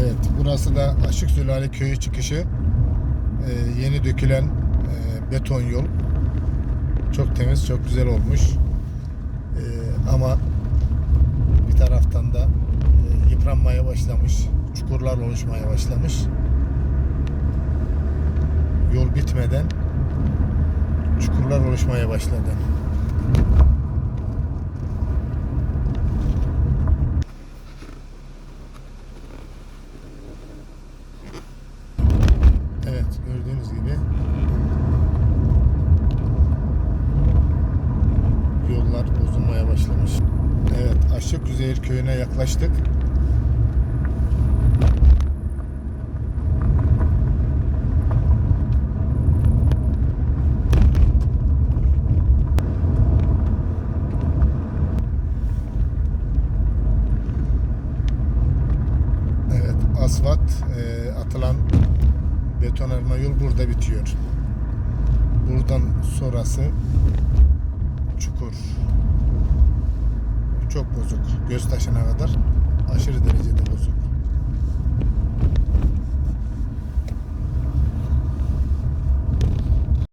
Evet, burası da Aşık Sülale Köyü çıkışı. Ee, yeni dökülen e, beton yol. Çok temiz, çok güzel olmuş. Ee, ama bir taraftan da e, yıpranmaya başlamış. Çukurlar oluşmaya başlamış. Yol bitmeden çukurlar oluşmaya başladı. Evet, gördüğünüz gibi yollar bozulmaya başlamış. Evet, Aşık Üzeyir köyüne yaklaştık. Asfalt e, atılan betonarme yol burada bitiyor. Buradan sonrası çukur. Çok bozuk. Göz taşına kadar.